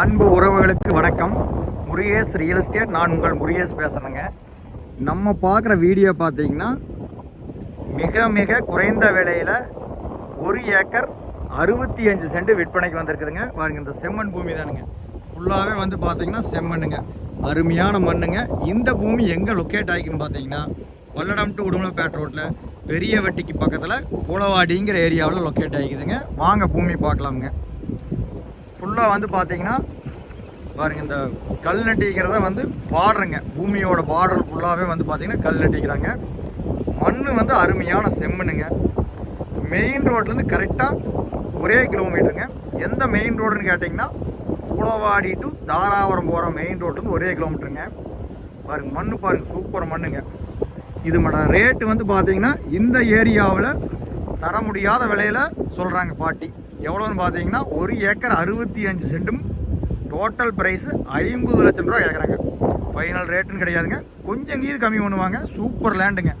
அன்பு உறவுகளுக்கு வணக்கம். முருகேஷ் ரியல் எஸ்டேட் நான் உங்கள் முருகேஷ் பேசுகிறேங்க நம்ம பார்க்குற வீடியோ பார்த்தீங்கன்னா மிக மிக குறைந்த விலையில் ஒரு ஏக்கர் அறுபத்தி அஞ்சு சென்ட் விற்பனைக்கு வந்திருக்குதுங்க. பாருங்கள் இந்த செம்மண் பூமி தானுங்க. ஃபுல்லாகவே வந்து பார்த்தீங்கன்னா செம்மண்ணுங்க. அருமையான மண்ணுங்க. இந்த பூமி எங்கே லொக்கேட் ஆகிக்குன்னு பார்த்தீங்கன்னா வல்லடம் டு உடுமலைப்பேட் ரோட்டில் பெரிய வட்டிக்கு பக்கத்தில் கூலவாடிங்கிற ஏரியாவில் லொக்கேட் ஆகிக்குதுங்க. வாங்க பூமி பார்க்கலாமுங்க. ஃபுல்லாக வந்து பார்த்தீங்கன்னா பாருங்க இந்த கல் நட்டிக்கிறத வந்து பாடுறங்க பூமியோட பார்டர் ஃபுல்லாகவே வந்து பார்த்தீங்கன்னா கல் நட்டிக்கிறாங்க. மண் வந்து அருமையான செம்மண்ணுங்க. மெயின் ரோட்லேருந்து கரெக்டாக ஒரே கிலோமீட்டருங்க எந்த மெயின் ரோடுன்னு கேட்டிங்கன்னா குளவாடி டு தாராபுரம் போகிற மெயின் ரோட்லேருந்து ஒரே கிலோமீட்டருங்க பாருங்க மண் பாருங்க சூப்பர் மண்ணுங்க. இது மட ரேட்டு வந்து பார்த்தீங்கன்னா இந்த ஏரியாவில் தர முடியாத விலையில் சொல்கிறாங்க பாட்டி. எவ்வளோன்னு பார்த்தீங்கன்னா ஒரு ஏக்கர் அறுபத்தி அஞ்சு சென்டும் டோட்டல் ப்ரைஸு ஐம்பது லட்சம் ரூபா கேட்குறாங்க ஃபைனல் ரேட்டுன்னு கிடையாதுங்க. கொஞ்சம் கீது கம்மி பண்ணுவாங்க. சூப்பர் லேண்டுங்க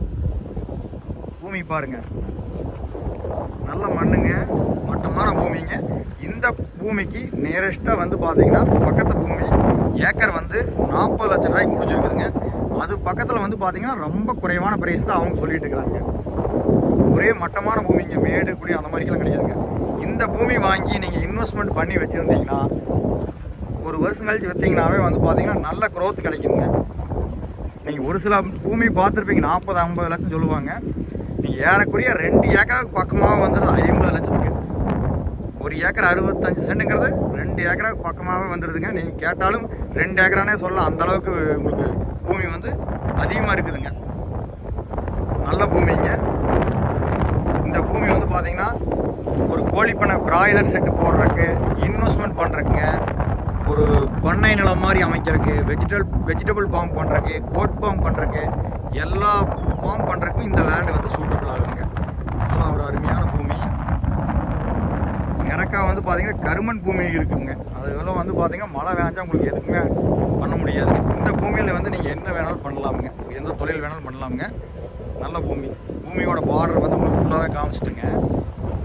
பூமி பாருங்க. நல்ல மண்ணுங்க. மட்டமான பூமிங்க. இந்த பூமிக்கு நியரஸ்ட்டாக வந்து பார்த்தீங்கன்னா பக்கத்து பூமி. ஏக்கர் வந்து நாற்பது லட்சம் ரூபாய்க்கு முடிஞ்சிருக்குதுங்க. அது பக்கத்தில் வந்து பார்த்தீங்கன்னா ரொம்ப குறைவான ப்ரைஸ் தான் அவங்க சொல்லிட்டு இருக்கிறாங்க. ஒரே மட்டமான பூமிங்க. மேடு குடி அந்த மாதிரிக்கெல்லாம் கிடையாதுங்க. இந்த பூமி வாங்கி நீங்கள் இன்வெஸ்ட்மெண்ட் பண்ணி வச்சுருந்தீங்கன்னா ஒரு வருஷம் கழிச்சு விற்றீங்கனாவே வந்து பார்த்தீங்கன்னா நல்ல க்ரோத் கிடைக்குங்க. நீங்கள் ஒரு சில பூமி பார்த்துருப்பீங்க நாற்பது ஐம்பது லட்சம் சொல்லுவாங்க. நீங்கள் ஏறக்குறைய ரெண்டு ஏக்கராவுக்கு பக்கமாக வந்துடுது ஐம்பது லட்சத்துக்கு. ஒரு ஏக்கர் அறுபத்தஞ்சு சென்ட்டுங்கிறது ரெண்டு ஏக்கராவுக்கு பக்கமாகவே வந்துடுதுங்க நீங்கள் கேட்டாலும் ரெண்டு ஏக்கரானே சொல்லலாம். அந்த அளவுக்கு உங்களுக்கு பூமி வந்து அதிகமாக இருக்குதுங்க. நல்ல பூமிங்க. இந்த பூமி வந்து பார்த்தீங்கன்னா ஒரு கோழிப்பண்ணை பிராய்லர் செட்டு போடுறதுக்கு இன்வெஸ்ட்மெண்ட் பண்ணுறக்குங்க ஒரு பண்ணை நிலம் மாதிரி அமைக்கிறதுக்கு வெஜிடபிள் வெஜிடபிள் ஃபார்ம் பண்ணுறக்கு கோட் ஃபார்ம் பண்ணுறதுக்கு எல்லா ஃபார்ம் பண்ணுறதுக்கும் இந்த லேண்ட் வந்து சூட்டபிள் ஆகுங்க நல்லா ஒரு அருமையான பூமி வந்து பார்த்தீங்கன்னா கருமன் பூமி இருக்குங்க. அதெல்லாம் வந்து பார்த்தீங்கன்னா மழை வேஞ்சா உங்களுக்கு எதுக்குமே பண்ண முடியாது. இந்த பூமியில் வந்து நீங்கள் என்ன வேணாலும் பண்ணலாமுங்க. எந்த தொழில் வேணாலும் பண்ணலாமுங்க. நல்ல பூமி. பூமியோட பார்டர் வந்து உங்களுக்கு ஃபுல்லாகவே காமிச்சிட்டுங்க.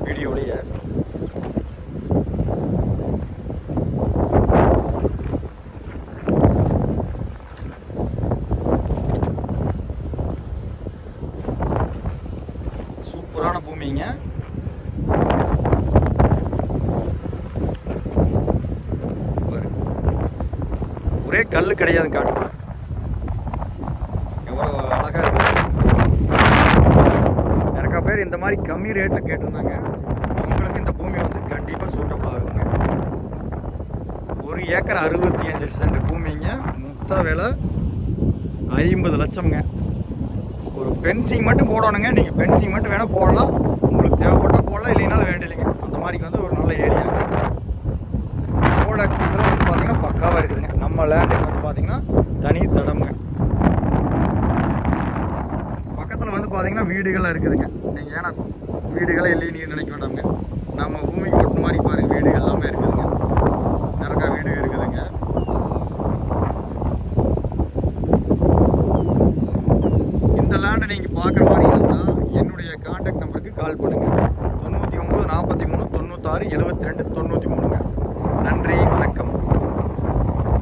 வீடியோலேயே. சூப்பரான பூமிங்க பாரு. ஒரே கல் கிடையாது காட்டுல. எவ்வளோ அழகாக இருக்கு. நிறைய பேர் இந்த மாதிரி கம்மி ரேட்டில் கேட்டிருந்தாங்க. உங்களுக்கு இந்த பூமி வந்து கண்டிப்பாக சூட்டபிள் ஆகுங்க ஒரு ஏக்கர் அறுபத்தி அஞ்சு சென்ட் பூமிங்க. மொத்த விலை ஐம்பது லட்சம்ங்க. ஒரு பென்சிங் மட்டும் போடணுங்க. நீங்கள் பென்சிங் மட்டும் வேணால் போடலாம். உங்களுக்கு தேவைப்பட்டால் போடலாம். இல்லைனாலும் வேண்டியலைங்க அந்த மாதிரி வந்து ஒரு நல்ல ஏரியா ரோடு அக்சஸ்லாம் வந்து பார்த்தீங்கன்னா பக்காவாக இருக்குதுங்க நம்ம லேண்டுக்கு வந்து பார்த்தீங்கன்னா தனி தடம்ங்க பக்கத்தில் வந்து பார்த்தீங்கன்னா வீடுகள்லாம் இருக்குதுங்க. நீங்கள் ஏன்னா வீடுகளே இல்லைன்னு நீங்கள் நினைக்க வேண்டாமுங்க. நம்ம பூமிக்கு ஒட்டு மாதிரி பாருங்கள் வீடுகள் எல்லாமே இருக்குதுங்க. நிறைய வீடு இருக்குதுங்க. இந்த லேண்டை நீங்கள் பார்க்குற மாதிரி இருந்தால் என்னுடைய காண்டாக்ட் நம்பருக்கு கால் பண்ணுங்கள் தொண்ணூற்றி ஒம்பது நாற்பத்தி மூணு தொண்ணூத்தாறு எழுபத்தி ரெண்டு தொண்ணூற்றி மூணுங்க. நன்றி வணக்கம்.